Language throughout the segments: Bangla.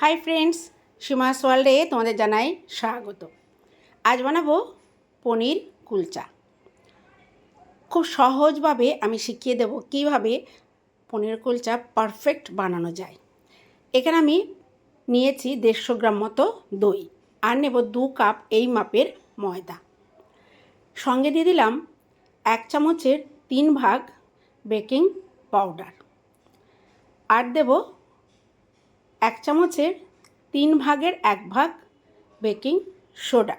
হাই ফ্রেন্ডস সীমাস ওয়ার্ল্ডে তোমাদের জানাই স্বাগত। আজ বানাবো পনির কুলচা। খুব সহজভাবে আমি শিখিয়ে দেব কীভাবে পনির কুলচা পারফেক্ট বানানো যায়। এখানে আমি নিয়েছি দেড়শো গ্রাম মতো দই আর নেব দু কাপ এই মাপের ময়দা। সঙ্গে দিয়ে দিলাম এক চামচের তিন ভাগ বেকিং পাউডার। আর দেব এক চামচের তিন ভাগের এক ভাগ বেকিং সোডা।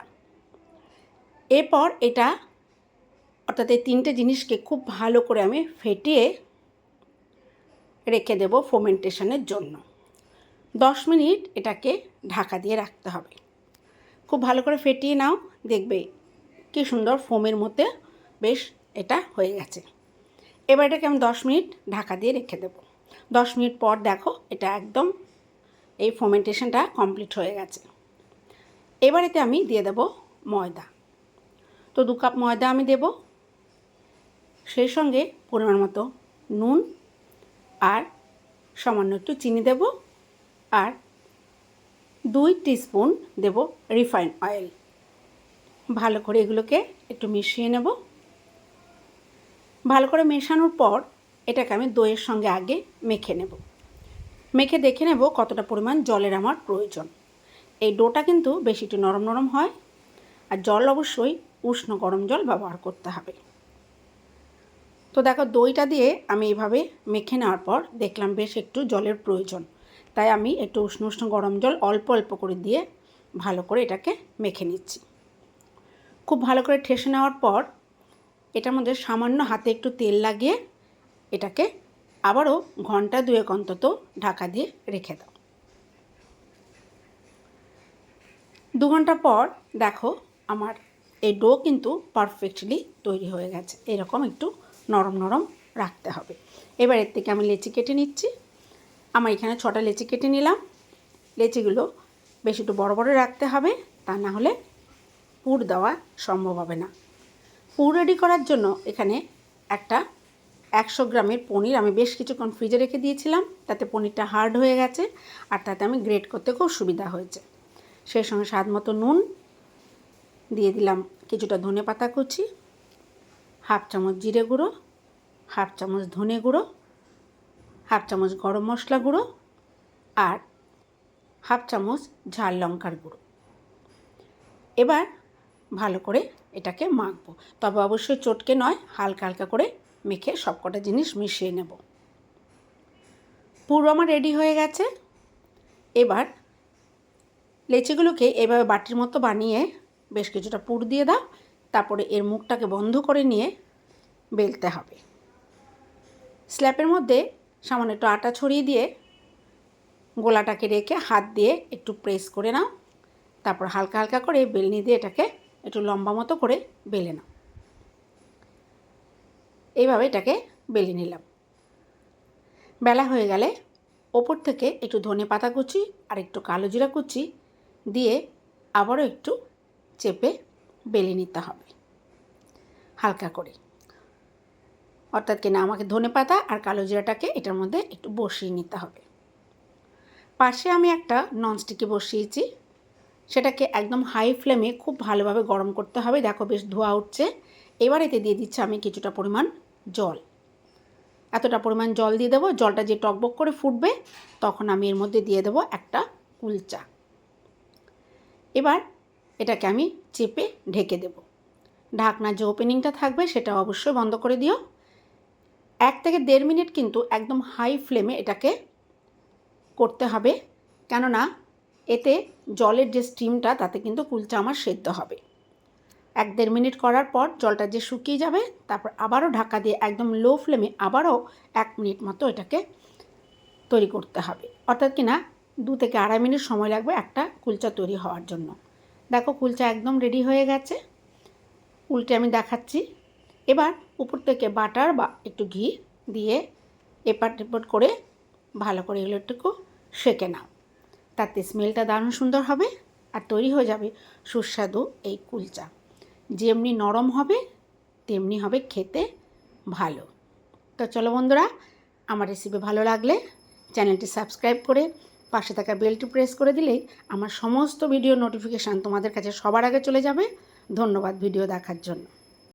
এরপর এটা, অর্থাৎ এই তিনটে জিনিসকে খুব ভালো করে আমি ফেটিয়ে রেখে দেব ফোমেন্টেশনের জন্য। দশ মিনিট এটাকে ঢাকা দিয়ে রাখতে হবে। খুব ভালো করে ফেটিয়ে নাও, দেখবে কি সুন্দর ফোমের মধ্যে বেশ এটা হয়ে গেছে। এবার এটাকে আমি দশ মিনিট ঢাকা দিয়ে রেখে দেবো। দশ মিনিট পর দেখো এটা একদম এই ফোমেন্টেশনটা কমপ্লিট হয়ে গেছে। এবারেতে আমি দিয়ে দেব ময়দা। তো দু কাপ ময়দা আমি দেব। সেই সঙ্গে পরিমাণ মতো নুন আর সামান্য একটু চিনি দেব আর দুই টিস্পুন দেব রিফাইন অয়েল। ভালো করে এগুলোকে একটু মিশিয়ে নেব। ভালো করে মেশানোর পর এটাকে আমি দইয়ের সঙ্গে আগে মেখে নেব। মেখে দেখে নেব কতটা পরিমাণ জলের আমার প্রয়োজন। এই ডোটা কিন্তু বেশি একটু নরম নরম হয় আর জল অবশ্যই উষ্ণ গরম জল ব্যবহার করতে হবে। তো দেখো দইটা দিয়ে আমি এভাবে মেখে নেওয়ার পর দেখলাম বেশ একটু জলের প্রয়োজন। তাই আমি একটু উষ্ণ উষ্ণ গরম জল অল্প অল্প করে দিয়ে ভালো করে এটাকে মেখে নিচ্ছি। খুব ভালো করে ঠেসে নেওয়ার পর এটার মধ্যে সামান্য হাতে একটু তেল লাগিয়ে এটাকে আবারও ঘণ্টা দুয়েক অন্তত ঢাকা দিয়ে রেখে দাও। দু ঘণ্টা পর দেখো আমার এই ডো কিন্তু পারফেক্টলি তৈরি হয়ে গেছে। এরকম একটু নরম নরম রাখতে হবে। এবার এর থেকে আমি লেচি কেটে নিচ্ছি। আমার এখানে ছটা লেচি কেটে নিলাম। লেচিগুলো বেশ একটু বড় বড় রাখতে হবে, তা না হলে পুর দেওয়া সম্ভব হবে না। পুর রেডি করার জন্য এখানে একটা একশো গ্রামের পনির আমি বেশ কিছুক্ষণ ফ্রিজে রেখে দিয়েছিলাম, তাতে পনিরটা হার্ড হয়ে গেছে আর তাতে আমি গ্রেট করতে খুব সুবিধা হয়েছে। সেই সঙ্গে স্বাদ মতো নুন, দিয়ে দিলাম কিছুটা ধনে পাতা কুচি, হাফ চামচ জিরে গুঁড়ো, হাফ চামচ ধনে গুঁড়ো, হাফ চামচ গরম মশলা গুঁড়ো আর হাফ চামচ ঝাল লঙ্কার গুঁড়ো। এবার ভালো করে এটাকে মাখবো। তবে অবশ্যই চটকে নয়, হালকা হালকা করে মেখে সবকটা জিনিস মিশিয়ে নেব। পুরো আমার রেডি হয়ে গেছে। এবার লেচিগুলোকে এভাবে বাটির মতো বানিয়ে বেশ কিছুটা পুর দিয়ে দাও। তারপরে এর মুখটাকে বন্ধ করে নিয়ে বেলতে হবে। স্ল্যাপের মধ্যে সামান্য একটু আটা ছড়িয়ে দিয়ে গোলাটাকে রেখে হাত দিয়ে একটু প্রেস করে নাও। তারপর হালকা হালকা করে বেলনি দিয়ে এটাকে একটু লম্বা মতো করে বেলে নাও। এইভাবে এটাকে বেলে নিলাম। বেলা হয়ে গেলে ওপর থেকে একটু ধনে পাতা কুচি আর একটু কালো জিরা কুচি দিয়ে আবারও একটু চেপে বেলে নিতে হবে। হালকা করে। অর্থাৎ কিনা আমাকে ধনে পাতা আর কালো জিরাটাকে এটার মধ্যে একটু বসিয়ে নিতে হবে। পাশে আমি একটা ননস্টিকে বসিয়েছি। সেটাকে একদম হাই ফ্লেমে খুব ভালোভাবে গরম করতে হবে। দেখো বেশ ধোয়া উঠছে। এবার এতে দিয়ে দিচ্ছি আমি কিছুটা পরিমাণ জল। এতটা পরিমাণ জল দিয়ে দেবো। জলটা যে টকবক করে ফুটবে, তখন আমি এর মধ্যে দিয়ে দেবো একটা কুলচা। এবার এটাকে আমি চেপে ঢেকে দেব। ঢাকনার যে ওপেনিংটা থাকবে, সেটা অবশ্যই বন্ধ করে দিও। এক থেকে দেড় মিনিট কিন্তু একদম হাই ফ্লেমে এটাকে করতে হবে। কেননা, এতে জলের যে স্টিমটা তাতে কিন্তু কুলচা আমার সেদ্ধ হবে। এক দেড় মিনিট করার পর জলটা যে শুকিয়ে যাবে, তারপর আবারও ঢাকা দিয়ে একদম লো ফ্লেমে আবারও এক মিনিট মতো এটাকে তৈরি করতে হবে। অর্থাৎ কি না, দু থেকে আড়াই মিনিট সময় লাগবে একটা কুলচা তৈরি হওয়ার জন্য। দেখো কুলচা একদম রেডি হয়ে গেছে। উল্টে আমি দেখাচ্ছি। এবার উপর থেকে বাটার বা একটু ঘি দিয়ে এপাট এপাট করে ভালো করে এগুলো একটু সেঁকে নাও। তাতে স্মেলটা দারুণ সুন্দর হবে আর তৈরি হয়ে যাবে সুস্বাদু এই কুলচা। যেমনি নরম হবে, তেমনি হবে খেতে ভালো। তো চলো বন্ধুরা, আমার রেসিপি ভালো লাগলে চ্যানেলটি সাবস্ক্রাইব করে পাশে থাকা বেলটি প্রেস করে দিলেই আমার সমস্ত ভিডিও নোটিফিকেশান তোমাদের কাছে সবার আগে চলে যাবে। ধন্যবাদ ভিডিও দেখার জন্য।